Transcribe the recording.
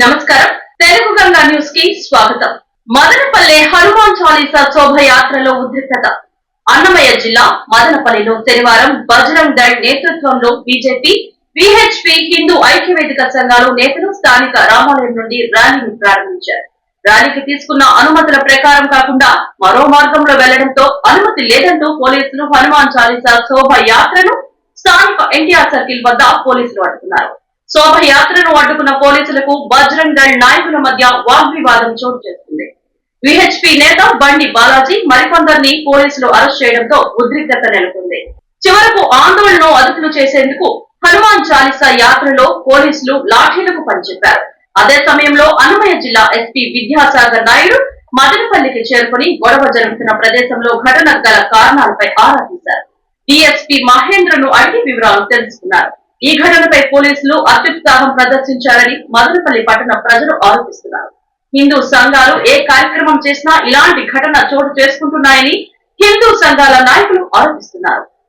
నమస్కారం. తెలుగు గంగా న్యూస్కి స్వాగతం. మదనపల్లె హనుమాన్ చాలీసా శోభయాత్రలో ఉద్రిక్తత. అన్నమయ్య జిల్లా మదనపల్లిలో శనివారం బజరంగ్ దళ్ నేతృత్వంలో బీజేపీ విహెచ్పి హిందూ ఐక్యవేదిక సంఘాలు నేతలు స్థానిక రామాలయం నుండి ర్యాలీని ప్రారంభించారు. ర్యాలీకి తీసుకున్న అనుమతుల ప్రకారం కాకుండా మరో మార్గంలో వెళ్ళడంతో అనుమతి లేదంటూ పోలీసులు హనుమాన్ చాలీసా శోభయాత్రను స్థానిక ఎన్టీఆర్ సర్కిల్ వద్ద పోలీసులు అడుగుతున్నారు శోభయాత్రను అడ్డుకున్న పోలీసులకు బజరంగ్ దళ్ నాయకుల మధ్య వాగ్వివాదం చోటు చేసుకుంది. విహెచ్పి నేత బండి బాలాజీ మరికొందరిని పోలీసులు అరెస్ట్ చేయడంతో ఉద్రిక్తత నెలకొంది. చివరకు ఆందోళనను అదుపులు చేసేందుకు హనుమాన్ చాలీసా యాత్రలో పోలీసులు లాఠీలకు పనిచెప్పారు. అదే సమయంలో అన్నమయ్య జిల్లా ఎస్పీ విద్యాసాగర్ నాయుడు మదనపల్లికి చేరుకుని గొడవ జరుగుతున్న ప్రదేశంలో ఘటనకు గల కారణాలపై ఆరా తీశారు. డిఎస్పీ మహేంద్రను అడిగి వివరాలు తెలుసుకున్నారు. ఈ ఘటనపై పోలీసులు అత్యుత్సాహం ప్రదర్శించారని మదనపల్లి పట్టణ ప్రజలు ఆరోపిస్తున్నారు. హిందూ సంఘాలు ఏ కార్యక్రమం చేసినా ఇలాంటి ఘటన చోటు చేసుకుంటున్నాయని హిందూ సంఘాల నాయకులు ఆరోపిస్తున్నారు.